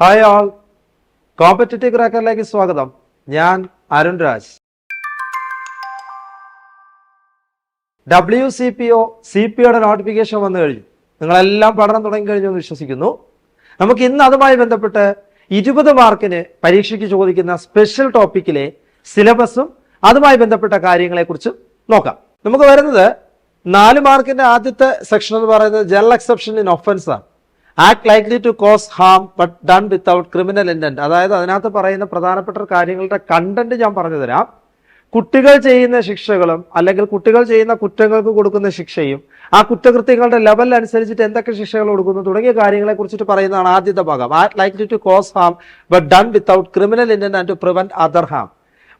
Hi ആൾ competitive ക്രാക്കറിലേക്ക് സ്വാഗതം. ഞാൻ Arun Raj. W C P O C P ഒയുടെ നോട്ടിഫിക്കേഷൻ വന്നു കഴിഞ്ഞു. നിങ്ങളെല്ലാം പഠനം തുടങ്ങി കഴിഞ്ഞു എന്ന് വിശ്വസിക്കുന്നു. നമുക്ക് ഇന്ന് അതുമായി ബന്ധപ്പെട്ട് ഇരുപത് മാർക്കിന് പരീക്ഷയ്ക്ക് ചോദിക്കുന്ന സ്പെഷ്യൽ ടോപ്പിക്കിലെ സിലബസും അതുമായി ബന്ധപ്പെട്ട കാര്യങ്ങളെക്കുറിച്ച് നോക്കാം. നമുക്ക് വരുന്നത് നാല് മാർക്കിന്റെ ആദ്യത്തെ സെക്ഷൻ എന്ന് പറയുന്നത് ജനറൽ എക്സെപ്ഷൻ ഇൻ ഒഫൻസ് ആണ്. Act likely to cause harm but done without criminal intent അതായത് അതിനകത്ത് പറയുന്ന പ്രധാനപ്പെട്ട കാര്യങ്ങളുടെ കണ്ടന്റ് ഞാൻ പറഞ്ഞു തരാം. കുട്ടികൾ ചെയ്യുന്ന ശിക്ഷകളും അല്ലെങ്കിൽ കുട്ടികൾ ചെയ്യുന്ന കുറ്റങ്ങൾക്ക് കൊടുക്കുന്ന ശിക്ഷയും ആ കുറ്റകൃത്യങ്ങളുടെ ലെവൽ അനുസരിച്ചിട്ട് എന്തൊക്കെ ശിക്ഷകൾ കൊടുക്കുന്നു തുടങ്ങിയ കാര്യങ്ങളെ കുറിച്ചിട്ട് പറയുന്നതാണ് ആദ്യത്തെ ഭാഗം. Act likely to cause harm but done without criminal intent and to prevent other harm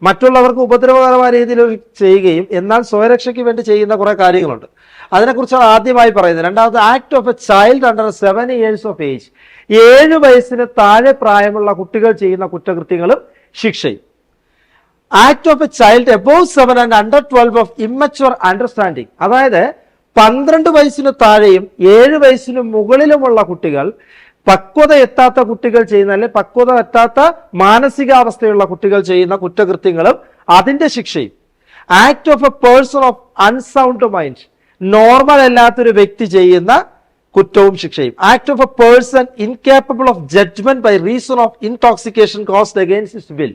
മറ്റുള്ളവർക്ക് ഉപദ്രവകരമായ രീതിയിൽ ചെയ്യുകയും എന്നാൽ സ്വയരക്ഷയ്ക്ക് വേണ്ടി ചെയ്യുന്ന കുറെ കാര്യങ്ങളുണ്ട്. അതിനെക്കുറിച്ചാണ് ആദ്യമായി പറയുന്നത്. രണ്ടാമത് act of a child under seven years of age ഏഴ് വയസ്സിന് താഴെ പ്രായമുള്ള കുട്ടികൾ ചെയ്യുന്ന കുറ്റകൃത്യങ്ങളും ശിക്ഷയും. Act of a child above seven and under twelve of immature understanding അതായത് പന്ത്രണ്ട് വയസ്സിന് താഴെയും ഏഴ് വയസ്സിന് മുകളിലുമുള്ള കുട്ടികൾ പക്വത എത്താത്ത കുട്ടികൾ ചെയ്യുന്ന അല്ലെ പക്വത എത്താത്ത മാനസികാവസ്ഥയുള്ള കുട്ടികൾ ചെയ്യുന്ന കുറ്റകൃത്യങ്ങളും അതിന്റെ ശിക്ഷയും. Act of a person of unsound mind normal അല്ലാത്തൊരു വ്യക്തി ചെയ്യുന്ന കുറ്റവും ശിക്ഷയും. Act of a person incapable of judgement by reason of intoxication caused against his will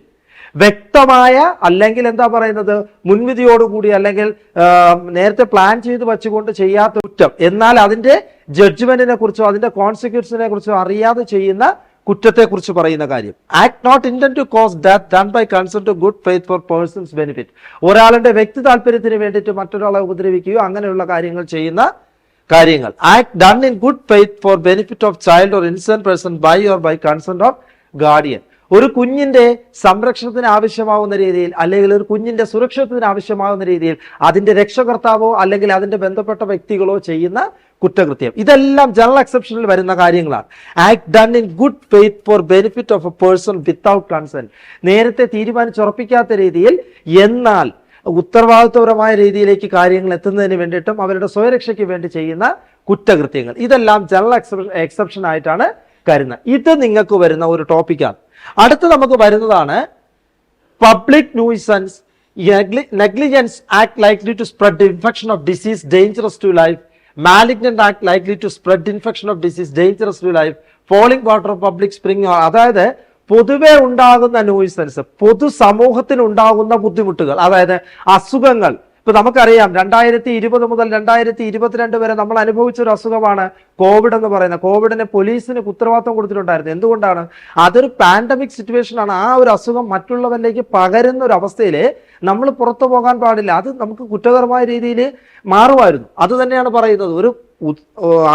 വ്യക്തമായ അല്ലെങ്കിൽ എന്താ പറയുന്നത്? മുൻവിധിയോടുകൂടി അല്ലെങ്കിൽ നേരത്തെ പ്ലാൻ ചെയ്ത് വച്ചുകൊണ്ട് ചെയ്യാത്ത കുറ്റം. എന്നാൽ അതിന്റെ ജഡ്ജ്മെന്റിനെ കുറിച്ചോ അതിന്റെ കോൺസിക്വൻസിനെ കുറിച്ചോ അറിയാതെ ചെയ്യുന്ന കുറ്റത്തെക്കുറിച്ച് പറയുന്ന കാര്യം. Act not intended to cause death done by consent to good faith for person's benefit ഒരാളുടെ വ്യക്തി താല്പര്യത്തിന് വേണ്ടിയിട്ട് മറ്റൊരാളെ ഉപദ്രവിക്കുകയോ അങ്ങനെയുള്ള കാര്യങ്ങൾ ചെയ്യുന്ന കാര്യങ്ങൾ. Act done in good faith for benefit of child or insane person by or by consent of guardian ഒരു കുഞ്ഞിന്റെ സംരക്ഷണത്തിന് ആവശ്യമാവുന്ന രീതിയിൽ അല്ലെങ്കിൽ ഒരു കുഞ്ഞിന്റെ സുരക്ഷിതത്തിന് ആവശ്യമാവുന്ന രീതിയിൽ അതിന്റെ രക്ഷകർത്താവോ അല്ലെങ്കിൽ അതിന്റെ ബന്ധപ്പെട്ട വ്യക്തികളോ ചെയ്യുന്ന കുറ്റകൃത്യം. ഇതെല്ലാം ജനറൽ എക്സെപ്ഷനിൽ വരുന്ന കാര്യങ്ങളാണ്. Act done in good faith for benefit of a person without consent നേരത്തെ തീരുമാനിച്ചുറപ്പിക്കാത്ത രീതിയിൽ എന്നാൽ ഉത്തരവാദിത്വപരമായ രീതിയിലേക്ക് കാര്യങ്ങൾ എത്തുന്നതിന് വേണ്ടിയിട്ടും അവരുടെ സ്വയരക്ഷയ്ക്ക് വേണ്ടി ചെയ്യുന്ന കുറ്റകൃത്യങ്ങൾ. ഇതെല്ലാം ജനറൽ എക്സെപ്ഷൻ ആയിട്ടാണ് കരുതുന്നത്. ഇത് നിങ്ങൾക്ക് വരുന്ന ഒരു ടോപ്പിക്കാണ് അടുത്ത് നമുക്ക് വരുന്നതാണ് public nuisance negligence act likely to spread infection of disease dangerous to life malignant act likely to spread infection of disease dangerous to life fouling water public spring അതായത് പൊതുവെ ഉണ്ടാകുന്ന നോയിസൻസ് പൊതു സമൂഹത്തിന് ഉണ്ടാകുന്ന ബുദ്ധിമുട്ടുകൾ അതായത് അസുഖങ്ങൾ ഇപ്പൊ നമുക്കറിയാം രണ്ടായിരത്തി ഇരുപത് മുതൽ രണ്ടായിരത്തി ഇരുപത്തിരണ്ട് വരെ നമ്മൾ അനുഭവിച്ച ഒരു അസുഖമാണ് കോവിഡ് എന്ന് പറയുന്നത്. കോവിഡിനെ പോലീസിന് ഉത്തരവാദിത്വം കൊടുത്തിട്ടുണ്ടായിരുന്നു. എന്തുകൊണ്ടാണ്? അതൊരു പാൻഡമിക് സിറ്റുവേഷൻ ആണ്. ആ ഒരു അസുഖം മറ്റുള്ളവരിലേക്ക് പകരുന്ന ഒരു അവസ്ഥയിൽ നമ്മൾ പുറത്തു പോകാൻ പാടില്ല. അത് നമുക്ക് കുറ്റകരമായ രീതിയിൽ മാറുമായിരുന്നു. അത് തന്നെയാണ് പറയുന്നത്. ഒരു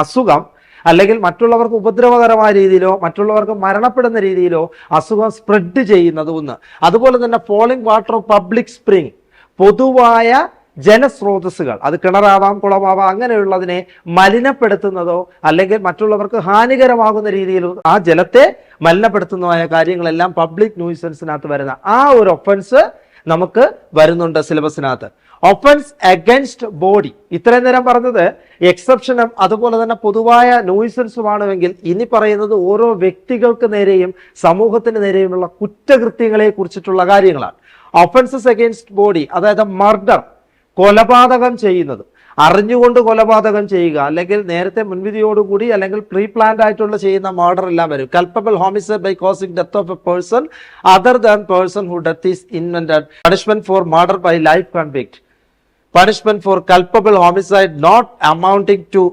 അസുഖം അല്ലെങ്കിൽ മറ്റുള്ളവർക്ക് ഉപദ്രവകരമായ രീതിയിലോ മറ്റുള്ളവർക്ക് മരണപ്പെടുന്ന രീതിയിലോ അസുഖം സ്പ്രെഡ് ചെയ്യുന്നത് ഒന്ന്. അതുപോലെ തന്നെ ഫോളിംഗ് വാട്ടർ പബ്ലിക് സ്പ്രിംഗ് പൊതുവായ ജനസ്രോതസ്സുകൾ. അത് കിണറാവാം കുളമാവാം അങ്ങനെയുള്ളതിനെ മലിനപ്പെടുത്തുന്നതോ അല്ലെങ്കിൽ മറ്റുള്ളവർക്ക് ഹാനികരമാകുന്ന രീതിയിൽ ആ ജലത്തെ മലിനപ്പെടുത്തുന്നതായ കാര്യങ്ങളെല്ലാം പബ്ലിക് ന്യൂസൻസിനകത്ത് വരുന്ന ആ ഒരു ഒഫൻസ് നമുക്ക് വരുന്നുണ്ട് സിലബസിനകത്ത് ഒഫൻസ് അഗൻസ്റ്റ് ബോഡി ഇത്രയും നേരം പറഞ്ഞത് എക്സെപ്ഷനും അതുപോലെ തന്നെ പൊതുവായ നോയിസൻസുമാണെങ്കിൽ ഇനി പറയുന്നത് ഓരോ വ്യക്തികൾക്ക് നേരെയും സമൂഹത്തിന് നേരെയുമുള്ള കുറ്റകൃത്യങ്ങളെ കുറിച്ചിട്ടുള്ള കാര്യങ്ങളാണ്. ഒഫൻസസ് അഗെയിൻസ്റ്റ് ബോഡി അതായത് മർഡർ കൊലപാതകം ചെയ്യുന്നത്. അറിഞ്ഞുകൊണ്ട് കൊലപാതകം ചെയ്യുക. അല്ലെങ്കിൽ നേരത്തെ മുൻവിധിയോടുകൂടി അല്ലെങ്കിൽ പ്രീ പ്ലാൻഡ് ആയിട്ടുള്ള ചെയ്യുന്ന മർഡർ എല്ലാം വരും. Culpable homicide by causing death of a person other than person who death is invented punishment for murder by life convict punishment for culpable homicide not amounting to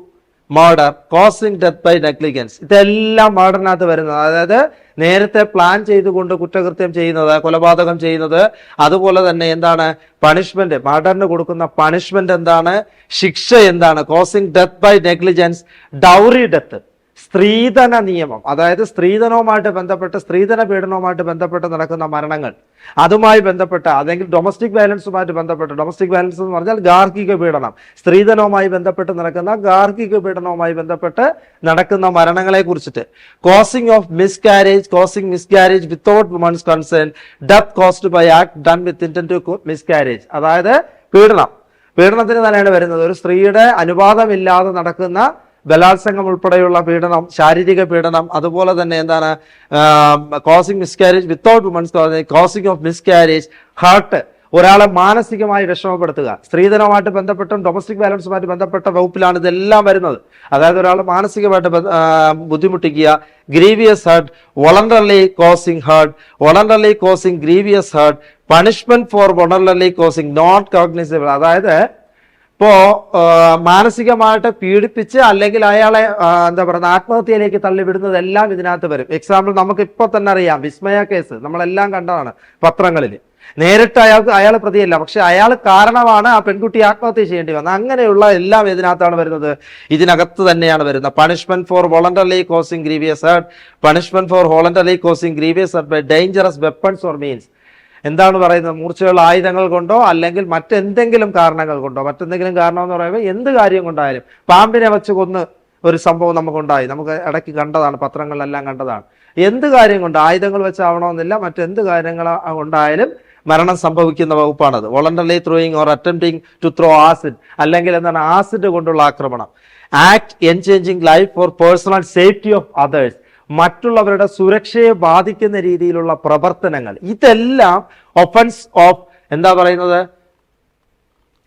murder causing death by negligence ഇതെല്ലാം മർഡറിനകത്ത് വരുന്നത്. അതായത് നേരത്തെ plan ചെയ്തുകൊണ്ട് കുറ്റകൃത്യം ചെയ്യുന്നത് കൊലപാതകം ചെയ്യുന്നത് അതുപോലെ തന്നെ എന്താണ് പണിഷ്മെന്റ് മർഡറിന് കൊടുക്കുന്ന പണിഷ്മെന്റ് എന്താണ്? ശിക്ഷ എന്താണ്? Causing death by negligence dowry death സ്ത്രീധന നിയമം. അതായത് സ്ത്രീധനവുമായിട്ട് ബന്ധപ്പെട്ട് സ്ത്രീധന പീഡനവുമായിട്ട് ബന്ധപ്പെട്ട് നടക്കുന്ന മരണങ്ങൾ. അതുമായി ബന്ധപ്പെട്ട അല്ലെങ്കിൽ ഡൊമസ്റ്റിക് വയലൻസുമായിട്ട് ബന്ധപ്പെട്ട് ഡൊമസ്റ്റിക് വയലൻസ് എന്ന് പറഞ്ഞാൽ ഗാർഹിക പീഡനം. സ്ത്രീധനവുമായി ബന്ധപ്പെട്ട് നടക്കുന്ന ഗാർഹിക പീഡനവുമായി ബന്ധപ്പെട്ട് നടക്കുന്ന മരണങ്ങളെ കുറിച്ചിട്ട്. Causing of miscarriage causing miscarriage without woman's concern death caused by act done with intent to miscarriage അതായത് പീഡനം. പീഡനത്തിന് തന്നെയാണ് വരുന്നത്. ഒരു സ്ത്രീയുടെ അനുവാദമില്ലാതെ നടക്കുന്ന ബലാത്സംഗം ഉൾപ്പെടെയുള്ള പീഡനം ശാരീരിക പീഡനം അതുപോലെ തന്നെ എന്താണ് causing miscarriage without woman's causing of miscarriage hurt ഒരാളെ മാനസികമായി വിഷമപ്പെടുത്തുക. സ്ത്രീധനവുമായിട്ട് ബന്ധപ്പെട്ടും ഡൊമസ്റ്റിക് വയലൻസുമായിട്ട് ബന്ധപ്പെട്ട വകുപ്പിലാണ് ഇതെല്ലാം വരുന്നത്. അതായത് ഒരാൾ മാനസികമായിട്ട് ബുദ്ധിമുട്ടിക്കുക grievous hurt voluntarily causing hurt voluntarily causing grievous hurt punishment for voluntarily causing not cognizable അതായത് ഇപ്പോ മാനസികമായിട്ട് പീഡിപ്പിച്ച് അല്ലെങ്കിൽ അയാളെ എന്താ പറയുക ആത്മഹത്യയിലേക്ക് തള്ളിവിടുന്നതെല്ലാം ഇതിനകത്ത് വരും. എക്സാമ്പിൾ നമുക്ക് ഇപ്പൊ തന്നെ അറിയാം വിസ്മയ കേസ്. നമ്മളെല്ലാം കണ്ടതാണ് പത്രങ്ങളിൽ നേരിട്ട് അയാൾക്ക് അയാൾ പ്രതിയല്ല പക്ഷെ അയാൾ കാരണമാണ് ആ പെൺകുട്ടി ആത്മഹത്യ ചെയ്യേണ്ടി വന്നത്. അങ്ങനെയുള്ള എല്ലാം ഇതിനകത്താണ് വരുന്നത്. ഇതിനകത്ത് തന്നെയാണ് വരുന്നത്. Punishment for voluntarily causing grievous hurt punishment for voluntarily causing grievous hurt by dangerous weapons or means എന്താണ് പറയുന്നത്? മൂർച്ചയുള്ള ആയുധങ്ങൾ കൊണ്ടോ അല്ലെങ്കിൽ മറ്റെന്തെങ്കിലും കാരണങ്ങൾ കൊണ്ടോ? മറ്റെന്തെങ്കിലും കാരണം എന്ന് പറയുമ്പോൾ എന്ത് കാര്യം കൊണ്ടായാലും പാമ്പിനെ വെച്ച് കൊന്ന് ഒരു സംഭവം നമുക്കുണ്ടായി. നമുക്ക് ഇടയ്ക്ക് കണ്ടതാണ് പത്രങ്ങളിലെല്ലാം കണ്ടതാണ്. എന്ത് കാര്യം കൊണ്ട്? ആയുധങ്ങൾ വെച്ചാവണമെന്നില്ല മറ്റെന്ത് കാര്യങ്ങൾ കൊണ്ടായാലും മരണം സംഭവിക്കുന്ന വകുപ്പാണത്. Voluntarily throwing or attempting to throw acid അല്ലെങ്കിൽ എന്താണ്? ആസിഡ് കൊണ്ടുള്ള ആക്രമണം. Act endangering life for personal safety of others മറ്റുള്ളവരുടെ സുരക്ഷയെ ബാധിക്കുന്ന രീതിയിലുള്ള പ്രവർത്തനങ്ങൾ. ഇതെല്ലാം ഒഫൻസ് ഓഫ് എന്താ പറയുന്നത്?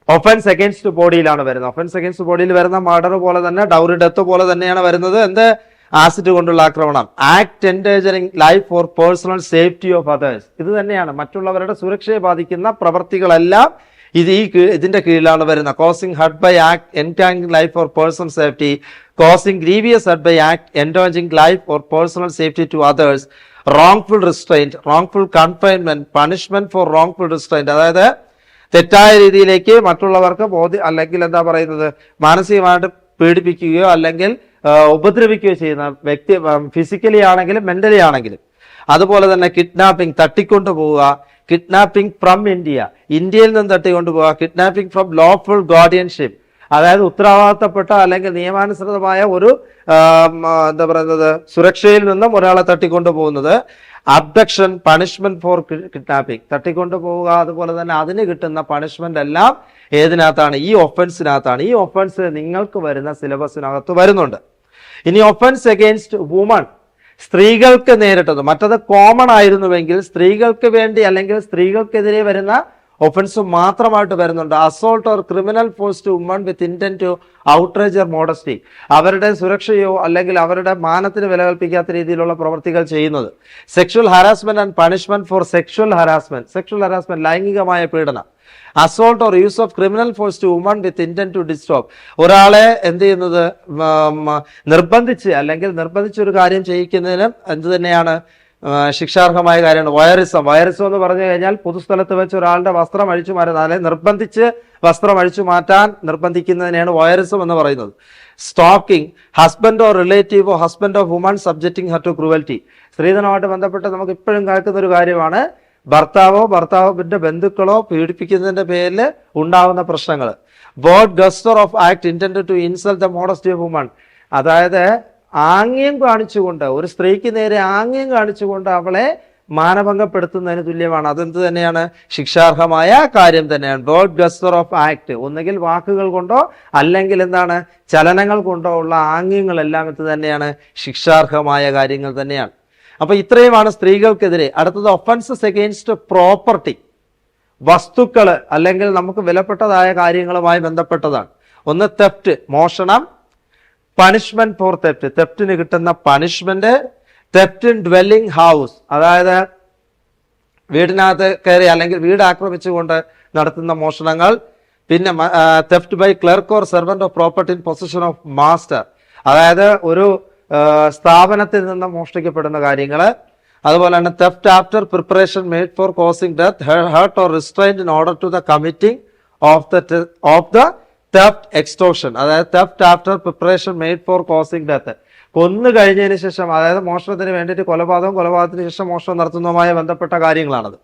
ഒഫൻസ് അഗേൻസ്റ്റ് ബോഡിയിലാണ് വരുന്നത്. ഒഫൻസ് അഗേൻസ്റ്റ് ബോഡിയിൽ വരുന്ന മർഡർ പോലെ തന്നെ ഡൗറി ഡെത്ത് പോലെ തന്നെയാണ് വരുന്നത്. എന്ത്? ആസിഡ് കൊണ്ടുള്ള ആക്രമണം. Act endangering life for personal safety of others ഇത് തന്നെയാണ് മറ്റുള്ളവരുടെ സുരക്ഷയെ ബാധിക്കുന്ന പ്രവർത്തികളെല്ലാം ഇത് ഈ ഇതിന്റെ കീഴിലാണ് വരുന്നത്. Causing hurt by act endangering life for personal safety causing grievous hurt by act endangering life or personal safety to others wrongful restraint wrongful confinement punishment for wrongful restraint അതായത് തെറ്റായ രീതിയിലേക്ക് മറ്റുള്ളവർക്ക് ബോധ്യ അല്ലെങ്കിൽ എന്താ പറയുന്നത്? മാനസികമായിട്ട് പീഡിപ്പിക്കുകയോ അല്ലെങ്കിൽ ഉപദ്രവിക്കുകയോ ചെയ്യുന്ന വ്യക്തി ഫിസിക്കലി ആണെങ്കിലും മെന്റലി ആണെങ്കിലും. അതുപോലെ തന്നെ കിഡ്നാപ്പിംഗ് തട്ടിക്കൊണ്ടു പോവുക കിഡ്നാപ്പിംഗ് ഫ്രം ഇന്ത്യ ഇന്ത്യയിൽ നിന്ന് തട്ടിക്കൊണ്ടു പോവുക കിഡ്നാപ്പിംഗ് ഫ്രം ലോഫുൾ ഗാർഡിയൻഷിപ്പ് അതായത് ഉത്തരവാദിത്തപ്പെട്ട അല്ലെങ്കിൽ നിയമാനുസൃതമായ ഒരു എന്താ പറയുന്നത് സുരക്ഷയിൽ നിന്നും ഒരാളെ തട്ടിക്കൊണ്ടു പോകുന്നത്. അബ്ഡക്ഷൻ പണിഷ്മെന്റ് ഫോർ കിഡ്നാപ്പിംഗ് തട്ടിക്കൊണ്ടു പോവുക അതുപോലെ തന്നെ അതിന് കിട്ടുന്ന പണിഷ്മെന്റ് എല്ലാം ഏതിനകത്താണ്? ഈ ഒഫൻസിനകത്താണ് ഈ ഒഫൻസ് നിങ്ങൾക്ക് വരുന്ന സിലബസിനകത്ത് വരുന്നുണ്ട്. ഇനി ഒഫൻസ് എഗെയിൻസ്റ്റ് വുമൺ സ്ത്രീകൾക്ക് നേരിട്ടത്. മറ്റത് കോമൺ ആയിരുന്നുവെങ്കിൽ സ്ത്രീകൾക്ക് വേണ്ടി അല്ലെങ്കിൽ സ്ത്രീകൾക്കെതിരെ വരുന്ന ഒഫൻസ് മാത്രമായിട്ട് വരുന്നുണ്ട്. Assault or criminal force to woman with intent to outrage her modesty അവരുടെ സുരക്ഷയോ അല്ലെങ്കിൽ അവരുടെ മാനത്തിന് വില കൽപ്പിക്കാത്ത രീതിയിലുള്ള പ്രവൃത്തികൾ ചെയ്യുന്നത്. Sexual harassment and punishment for sexual harassment sexual harassment ലൈംഗികമായ പീഡനം. Assault or use of criminal force to woman with intent to disrobe ഒരാളെ എന്ത് ചെയ്യുന്നത്? നിർബന്ധിച്ച് അല്ലെങ്കിൽ നിർബന്ധിച്ച് ഒരു കാര്യം ചെയ്യിക്കുന്നതിനും എന്ത് തന്നെയാണ് ശിക്ഷാർഹമായ കാര്യമാണ്. വയറിസം വയറിസം എന്ന് പറഞ്ഞു കഴിഞ്ഞാൽ പൊതുസ്ഥലത്ത് വെച്ച് ഒരാളുടെ വസ്ത്രം അഴിച്ചു മാറ്റുന്നത് അല്ലെങ്കിൽ നിർബന്ധിച്ച് വസ്ത്രം അഴിച്ചു മാറ്റാൻ നിർബന്ധിക്കുന്നതിനെയാണ് വയറിസം എന്ന് പറയുന്നത്. Stalking husband or relative of husband of woman subjecting her to cruelty സ്ത്രീധനമായിട്ട് ബന്ധപ്പെട്ട് നമുക്ക് ഇപ്പോഴും കേൾക്കുന്ന ഒരു കാര്യമാണ്. ഭർത്താവോ ഭർത്താവിന്റെ ബന്ധുക്കളോ പീഡിപ്പിക്കുന്നതിന്റെ പേരിൽ ഉണ്ടാവുന്ന പ്രശ്നങ്ങൾ word gesture of act intended to insult the modesty of woman അതായത് ആംഗ്യം കാണിച്ചുകൊണ്ട് ഒരു സ്ത്രീക്ക് നേരെ ആംഗ്യം കാണിച്ചുകൊണ്ട് അവളെ മാനഭംഗപ്പെടുത്തുന്നതിന് തുല്യമാണ്. അതെന്ത് തന്നെയാണ്? ശിക്ഷാർഹമായ കാര്യം തന്നെയാണ്. ബോഡ് ഗസ്റ്റർ ഓഫ് ആക്ട് ഒന്നുകിൽ വാക്കുകൾ കൊണ്ടോ അല്ലെങ്കിൽ എന്താണ്? ചലനങ്ങൾ കൊണ്ടോ ഉള്ള ആംഗ്യങ്ങളെല്ലാം ഇത് തന്നെയാണ്? ശിക്ഷാർഹമായ കാര്യങ്ങൾ തന്നെയാണ്. അപ്പൊ ഇത്രയുമാണ് സ്ത്രീകൾക്കെതിരെ. അടുത്തത് ഒഫൻസസ് എഗെയിൻസ്റ്റ് പ്രോപ്പർട്ടി വസ്തുക്കൾ അല്ലെങ്കിൽ നമുക്ക് വിലപ്പെട്ടതായ കാര്യങ്ങളുമായി ബന്ധപ്പെട്ടതാണ്. ഒന്ന് തെഫ്റ്റ് മോഷണം പണിഷ്മെന്റ് ഫോർ തെപ്റ്റ് തെപ്റ്റിന് കിട്ടുന്ന പണിഷ്മെന്റ് തെപ്റ്റിൻ ഡ്വെല്ലിംഗ് ഹൗസ് അതായത് വീടിനകത്ത് കയറി അല്ലെങ്കിൽ വീട് ആക്രമിച്ചുകൊണ്ട് നടത്തുന്ന മോഷണങ്ങൾ. പിന്നെ theft by clerk or servant of property in position of master അതായത് ഒരു സ്ഥാപനത്തിൽ നിന്ന് മോഷ്ടിക്കപ്പെടുന്ന കാര്യങ്ങൾ. അതുപോലെ തന്നെ theft after preparation made for causing death hurt or restraint in order to the committing of the of the theft extortion അതായത് theft after preparation made for causing death കൊന്നു കഴിഞ്ഞതിന് ശേഷം അതായത് മോഷണത്തിന് വേണ്ടിയിട്ട് കൊലപാതകം കൊലപാതകത്തിന് ശേഷം മോഷണം നടത്തുന്നതുമായി ബന്ധപ്പെട്ട കാര്യങ്ങളാണത്.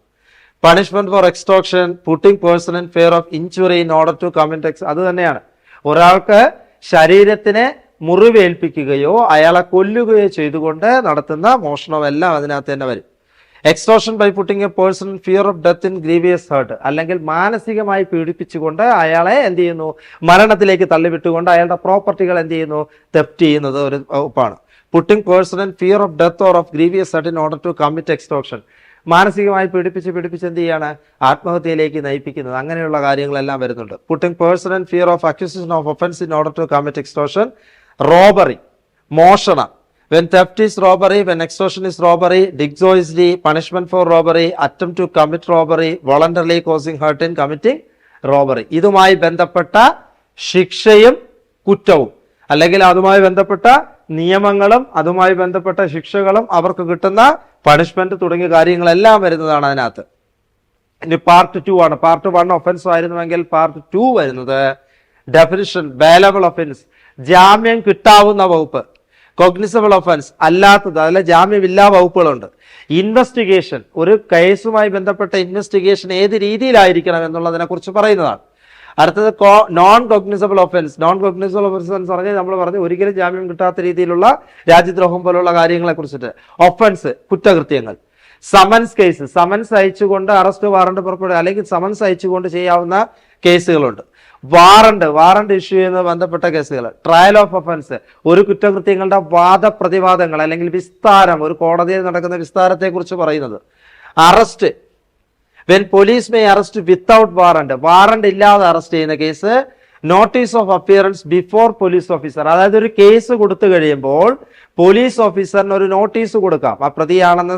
Punishment for extortion putting person in fear of injury in order to commit X അത് തന്നെയാണ്. ഒരാൾക്ക് ശരീരത്തിനെ മുറിവേൽപ്പിക്കുകയോ അയാളെ കൊല്ലുകയോ ചെയ്തുകൊണ്ട് നടത്തുന്ന മോഷണമെല്ലാം അതിനകത്ത് തന്നെ വരും. Extortion by putting a person fear of death in grievous hurt അല്ലെങ്കിൽ മാനസികമായി പീഡിപ്പിച്ചുകൊണ്ട് അയാളെ എന്ത് ചെയ്യുന്നു? മരണത്തിലേക്ക് തള്ളിവിട്ടുകൊണ്ട് അയാളുടെ പ്രോപ്പർട്ടികൾ എന്ത് ചെയ്യുന്നു? തെപ്റ്റ് ചെയ്യുന്നത് ഒരു വകുപ്പാണ്. Putting person in fear of death or of grievous hurt in order to commit extortion മാനസികമായി പീഡിപ്പിച്ച് പീഡിപ്പിച്ച് എന്ത് ചെയ്യാണ്? ആത്മഹത്യയിലേക്ക് നയിപ്പിക്കുന്നത്. അങ്ങനെയുള്ള കാര്യങ്ങളെല്ലാം വരുന്നുണ്ട്. Putting person in fear of accusation of offence in order to commit extortion robbery മോഷണം. When theft is robbery when extortion is robbery ഡിഗ്സോയിസ്ലി punishment for robbery attempt to commit robbery voluntarily causing hurt in committing robbery ഇതുമായി ബന്ധപ്പെട്ട ശിക്ഷയും കുറ്റവും. അല്ലെങ്കിൽ അതുമായി ബന്ധപ്പെട്ട നിയമങ്ങളും അതുമായി ബന്ധപ്പെട്ട ശിക്ഷകളും അവർക്ക് കിട്ടുന്ന പണിഷ്മെന്റ് തുടങ്ങിയ കാര്യങ്ങളെല്ലാം വരുന്നതാണ് അതിനകത്ത്. ഇനി പാർട്ട് ടു ആണ്. പാർട്ട് വൺ ഒഫൻസ് ആയിരുന്നുവെങ്കിൽ പാർട്ട് ടു വരുന്നത് ഡെഫിനിഷൻ വേലബിൾ ഒഫൻസ് ജാമ്യം കിട്ടാവുന്ന വകുപ്പ്. കൊഗ്നിസബിൾ ഒഫൻസ് അല്ലാത്തത് അതിലെ ജാമ്യമില്ലാ വകുപ്പുകളുണ്ട്. ഇൻവെസ്റ്റിഗേഷൻ ഒരു കേസുമായി ബന്ധപ്പെട്ട ഇൻവെസ്റ്റിഗേഷൻ ഏത് രീതിയിലായിരിക്കണം എന്നുള്ളതിനെ കുറിച്ച് പറയുന്നതാണ്. അടുത്തത് കോ non cognizable offence non cognizable offence പറഞ്ഞാൽ നമ്മൾ പറഞ്ഞു ഒരിക്കലും ജാമ്യം കിട്ടാത്ത രീതിയിലുള്ള രാജ്യദ്രോഹം പോലുള്ള കാര്യങ്ങളെ കുറിച്ചിട്ട്. ഒഫൻസ് കുറ്റകൃത്യങ്ങൾ. സമൻസ് കേസ് സമൻസ് അയച്ചുകൊണ്ട് അറസ്റ്റ് വാറണ്ട് പുറപ്പെടുക. അല്ലെങ്കിൽ സമൻസ് അയച്ചുകൊണ്ട് ചെയ്യാവുന്ന കേസുകളുണ്ട് വാറണ്ട് വാറണ്ട് ഇഷ്യൂ ചെയ്യുന്ന ബന്ധപ്പെട്ട കേസുകൾ ട്രയൽ ഓഫ് ഒഫൻസ് ഒരു കുറ്റകൃത്യങ്ങളുടെ വാദപ്രതിവാദങ്ങൾ അല്ലെങ്കിൽ വിസ്താരം ഒരു കോടതിയിൽ നടക്കുന്ന വിസ്താരത്തെ കുറിച്ച് പറയുന്നത്. Arrest when police may arrest without warrant warrant ഇല്ലാതെ അറസ്റ്റ് ചെയ്യുന്ന case notice of appearance before police officer. അതായത് ഒരു കേസ് കൊടുത്തു കഴിയുമ്പോൾ പോലീസ് ഓഫീസറിന് ഒരു നോട്ടീസ് കൊടുക്കാം. ആ പ്രതിയാണെന്ന്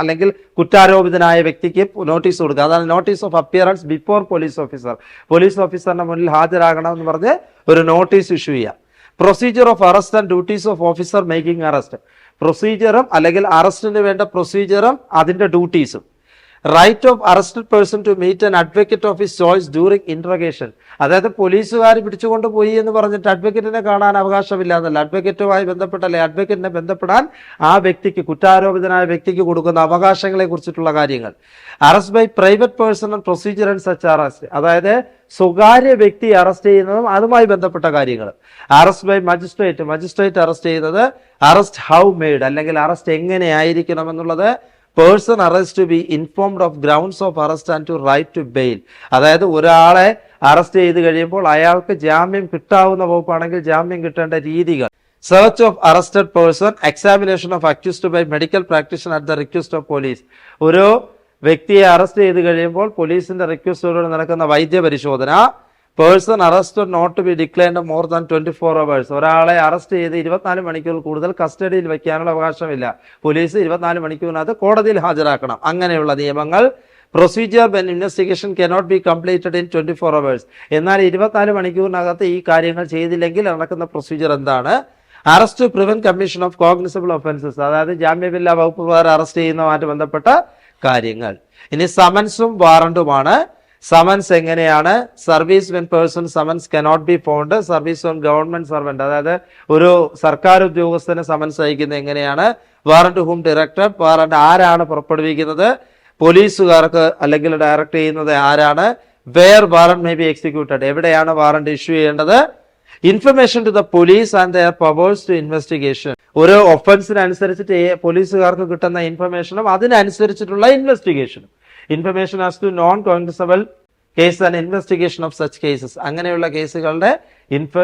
അല്ലെങ്കിൽ കുറ്റാരോപിതനായ വ്യക്തിക്ക് നോട്ടീസ് കൊടുക്കുക അതാണ് notice of appearance before police officer. Police ഓഫീസറിന്റെ മുന്നിൽ ഹാജരാകണം എന്ന് പറഞ്ഞ് ഒരു നോട്ടീസ് ഇഷ്യൂ ചെയ്യാം. Procedure of arrest and duties of officer making arrest. പ്രൊസീജിയറും അല്ലെങ്കിൽ അറസ്റ്റിന് വേണ്ട പ്രൊസീജിയറും അതിന്റെ ഡ്യൂട്ടീസും. Right of arrested person to meet an advocate of his choice during interrogation അതായത് പോലീസുകാർ പിടിച്ചുകൊണ്ട് പോയി എന്ന് പറഞ്ഞിട്ട് അഡ്വക്കേറ്റിനെ കാണാൻ അവകാശമില്ല എന്നല്ല. അഡ്വക്കേറ്റുമായി ബന്ധപ്പെട്ടല്ലേ? അഡ്വക്കേറ്റിനെ ബന്ധപ്പെടാൻ ആ വ്യക്തിക്ക് കുറ്റാരോപിതനായ വ്യക്തിക്ക് കൊടുക്കുന്ന അവകാശങ്ങളെ കുറിച്ചിട്ടുള്ള കാര്യങ്ങൾ. Arrest by private person and procedure and such arrest അതായത് സ്വകാര്യ വ്യക്തി അറസ്റ്റ് ചെയ്യുന്നതും അതുമായി ബന്ധപ്പെട്ട കാര്യങ്ങൾ. Arrest by magistrate magistrate arrest ചെയ്യുന്നത് അറസ്റ്റ് ഹൗ മെയ്ഡ് അല്ലെങ്കിൽ അറസ്റ്റ് എങ്ങനെയായിരിക്കണം എന്നുള്ളത് person arrest to be informed of grounds of arrest and to right to bail. അതായത് ഒരാളെ അറസ്റ്റ് ചെയ്ത് കഴിയുമ്പോൾ അയാൾക്ക് ജാമ്യം കിട്ടാവുന്ന വകുപ്പാണെങ്കിൽ ജാമ്യം കിട്ടേണ്ട രീതികൾ. Search of arrested person examination of accused by medical practitioner at the request of police ഒരു വ്യക്തിയെ അറസ്റ്റ് ചെയ്ത് കഴിയുമ്പോൾ പോലീസിന്റെ റിക്വസ്റ്റോട് നടക്കുന്ന വൈദ്യ പരിശോധന person arrest not be declined more than twenty four hours ഒരാളെ അറസ്റ്റ് ചെയ്ത് ഇരുപത്തിനാല് മണിക്കൂർ കൂടുതൽ കസ്റ്റഡിയിൽ വെക്കാനുള്ള അവകാശമില്ല. പോലീസ് ഇരുപത്തിനാല് മണിക്കൂറിനകത്ത് കോടതിയിൽ ഹാജരാക്കണം. അങ്ങനെയുള്ള നിയമങ്ങൾ procedure when investigation cannot be completed in twenty four hours എന്നാൽ ഇരുപത്തിനാല് മണിക്കൂറിനകത്ത് ഈ കാര്യങ്ങൾ ചെയ്തില്ലെങ്കിൽ നടക്കുന്ന പ്രൊസീജിയർ എന്താണ്? Arrest prevent commission of cognizable offences അതായത് ജാമ്യമില്ലാ വകുപ്പ് പ്രകാരം അറസ്റ്റ് ചെയ്യുന്നതുമായിട്ട് ബന്ധപ്പെട്ട കാര്യങ്ങൾ. ഇനി സമൻസും വാറണ്ടുമാണ് സമൻസ് എങ്ങനെയാണ്? Service when person summons cannot be found service on government servant അതായത് ഒരു സർക്കാർ ഉദ്യോഗസ്ഥന് സമൻസ് അയക്കുന്നത് എങ്ങനെയാണ്? വാറണ്ട് ഹൂം ഡയറക്ടർ വാറണ്ട് ആരാണ് പുറപ്പെടുവിക്കുന്നത്? പോലീസുകാർക്ക് അല്ലെങ്കിൽ ഡയറക്ട് ചെയ്യുന്നത് ആരാണ്? Where warrant may be executed എവിടെയാണ് വാറണ്ട് ഇഷ്യൂ ചെയ്യേണ്ടത്? Information to the police and their powers to investigation ഒരു ഒഫൻസിനനുസരിച്ചിട്ട് പോലീസുകാർക്ക് കിട്ടുന്ന ഇൻഫർമേഷനും അതിനനുസരിച്ചിട്ടുള്ള ഇൻവെസ്റ്റിഗേഷനും information as to non cognizable case and investigation of such cases അങ്ങനെയുള്ള കേസുകളുടെ ഇൻഫ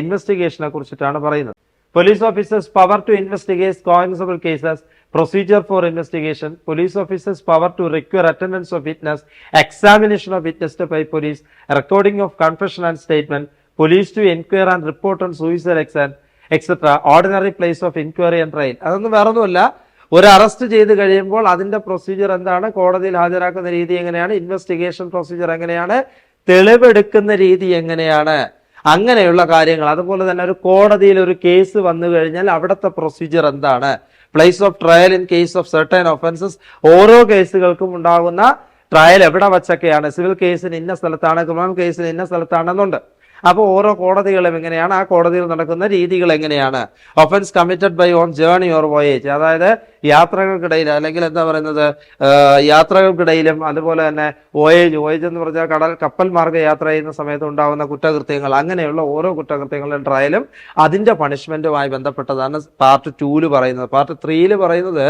ഇൻവെസ്റ്റിഗേഷനെ കുറിച്ചിട്ടാണ് പറയുന്നത്. Police officers power to investigate cognizable cases procedure for investigation police officers power to require attendance of witness examination of witness by police recording of confession and statement police to enquire and report on suicide എക്സാൻ etcetera ordinary place of enquiry and trial അതൊന്നും വേറൊന്നുമല്ല. ഒരു arrest ചെയ്ത് കഴിയുമ്പോൾ അതിന്റെ procedure എന്താണ്? കോടതിയിൽ ഹാജരാക്കുന്ന രീതി എങ്ങനെയാണ്? ഇൻവെസ്റ്റിഗേഷൻ പ്രൊസീജിയർ എങ്ങനെയാണ്? തെളിവെടുക്കുന്ന രീതി എങ്ങനെയാണ്? അങ്ങനെയുള്ള കാര്യങ്ങൾ. അതുപോലെ തന്നെ ഒരു കോടതിയിൽ ഒരു കേസ് വന്നു കഴിഞ്ഞാൽ അവിടുത്തെ പ്രൊസീജിയർ എന്താണ്? Place of trial in case of certain offences ഓരോ കേസുകൾക്കും ഉണ്ടാകുന്ന ട്രയൽ എവിടെ വച്ചൊക്കെയാണ്? സിവിൽ കേസിന് ഇന്ന സ്ഥലത്താണ് ക്രിമിനൽ കേസിന് ഇന്ന സ്ഥലത്താണെന്നുണ്ട്. അപ്പോൾ ഓരോ കോടതികളും എങ്ങനെയാണ്? ആ കോടതിയിൽ നടക്കുന്ന രീതികൾ എങ്ങനെയാണ്? Offence committed by on journey or voyage അതായത് യാത്രകൾക്കിടയിൽ അല്ലെങ്കിൽ എന്താ പറയുന്നത്? യാത്രകൾക്കിടയിലും അതുപോലെ തന്നെ വോയേജ് വോയേജ് എന്ന് പറഞ്ഞാൽ കടൽ കപ്പൽ മാർഗ യാത്ര ചെയ്യുന്ന സമയത്ത് ഉണ്ടാകുന്ന കുറ്റകൃത്യങ്ങൾ. അങ്ങനെയുള്ള ഓരോ കുറ്റകൃത്യങ്ങളുടെ ട്രയലും അതിന്റെ പണിഷ്മെന്റുമായി ബന്ധപ്പെട്ടതാണ് പാർട്ട് ടൂൽ പറയുന്നത്. പാർട്ട് ത്രീയിൽ പറയുന്നത്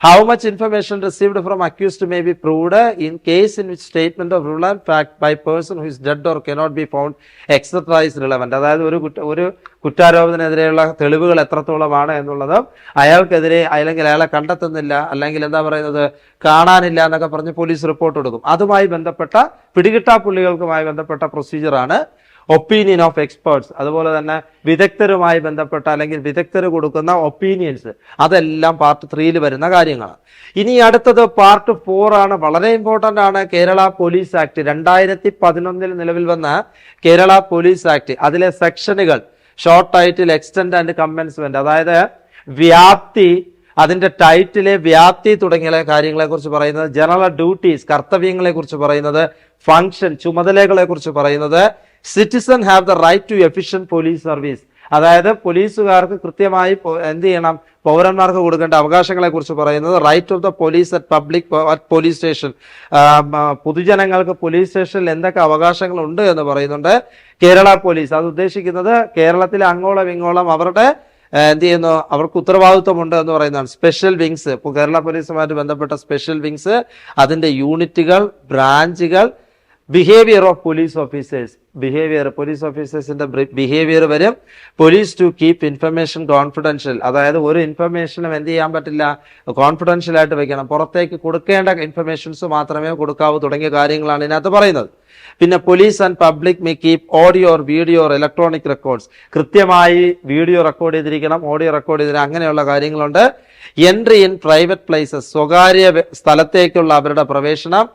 how much information received from accused may be proved in case in which statement of relevant fact by person who is dead or cannot be found found is relevant. അതായത് ഒരു കുറ്റ ഒരു കുറ്റാരോപണത്തിനെതിരെയുള്ള തെളിവുകൾ എത്രത്തോളമാണ് എന്നുള്ളതും അയാൾക്കെതിരെ അല്ലെങ്കിൽ അയാളെ കണ്ടെത്തുന്നില്ല അല്ലെങ്കിൽ എന്താ പറയുന്നത് കാണാനില്ല എന്നൊക്കെ പറഞ്ഞ് പോലീസ് റിപ്പോർട്ട് കൊടുക്കും അതുമായി ബന്ധപ്പെട്ട പിടികിട്ടാപ്പുള്ളികൾക്കുമായി ബന്ധപ്പെട്ട പ്രൊസീജിയറാണ് ഒപ്പീനിയൻ ഓഫ് എക്സ്പേർട്സ് അതുപോലെ തന്നെ വിദഗ്ധരുമായി ബന്ധപ്പെട്ട അല്ലെങ്കിൽ വിദഗ്ധർ കൊടുക്കുന്ന ഒപ്പീനിയൻസ് അതെല്ലാം പാർട്ട് ത്രീയിൽ വരുന്ന കാര്യങ്ങളാണ്. ഇനി അടുത്തത് പാർട്ട് ഫോർ ആണ്. വളരെ ഇമ്പോർട്ടന്റ് ആണ് കേരള പോലീസ് ആക്ട് രണ്ടായിരത്തി പതിനൊന്നിൽ നിലവിൽ വന്ന കേരള പോലീസ് ആക്ട് അതിലെ സെക്ഷനുകൾ short title extend and commencement അതായത് വ്യാപ്തി അതിന്റെ ടൈറ്റിലെ വ്യാപ്തി തുടങ്ങിയ കാര്യങ്ങളെ കുറിച്ച് പറയുന്നത് ജനറൽ ഡ്യൂട്ടീസ് കർത്തവ്യങ്ങളെ കുറിച്ച് പറയുന്നത് ഫങ്ഷൻ ചുമതലകളെ കുറിച്ച് പറയുന്നത് citizen have the right to efficient police service അതായത് പോലീസുകാർക്ക് കൃത്യമായി എന്ത് ചെയ്യണം? പൗരന്മാർക്ക് കൊടുക്കേണ്ട അവകാശങ്ങളെ കുറിച്ച് പറയുന്നത് right of the police at public at police station പൊതുജനങ്ങൾക്ക് പോലീസ് സ്റ്റേഷനിൽ എന്തൊക്കെ അവകാശങ്ങൾ ഉണ്ട് എന്ന് പറയുന്നുണ്ട് കേരള പോലീസ് അത് ഉദ്ദേശിക്കുന്നത് കേരളത്തിലെ അങ്ങോളം ഇങ്ങോളം അവരുടെ എന്ത് ചെയ്യുന്നു? അവർക്ക് ഉത്തരവാദിത്വമുണ്ട് എന്ന് പറയുന്നതാണ്. സ്പെഷ്യൽ വിങ്സ് കേരള പോലീസുമായിട്ട് ബന്ധപ്പെട്ട സ്പെഷ്യൽ വിങ്സ് അതിന്റെ യൂണിറ്റുകൾ ബ്രാഞ്ചുകൾ behaviour of police officers behaviour police ഓഫീസേഴ്സിന്റെ behaviour വരും police to keep information confidential അതായത് ഒരു ഇൻഫർമേഷനും എന്ത് ചെയ്യാൻ പറ്റില്ല? കോൺഫിഡൻഷ്യൽ ആയിട്ട് വെക്കണം. പുറത്തേക്ക് കൊടുക്കേണ്ട ഇൻഫർമേഷൻസ് മാത്രമേ കൊടുക്കാവൂ തുടങ്ങിയ കാര്യങ്ങളാണ് ഇതിനകത്ത് പറയുന്നത്. പിന്നെ police and public may keep audio video electronic records കൃത്യമായി വീഡിയോ റെക്കോർഡ് ചെയ്തിരിക്കണം ഓഡിയോ റെക്കോർഡ് ചെയ്തിരിക്കണം. അങ്ങനെയുള്ള കാര്യങ്ങളുണ്ട്. എൻട്രി ഇൻ പ്രൈവറ്റ് പ്ലേസസ് സ്വകാര്യ സ്ഥലത്തേക്കുള്ള അവരുടെ പ്രവേശനം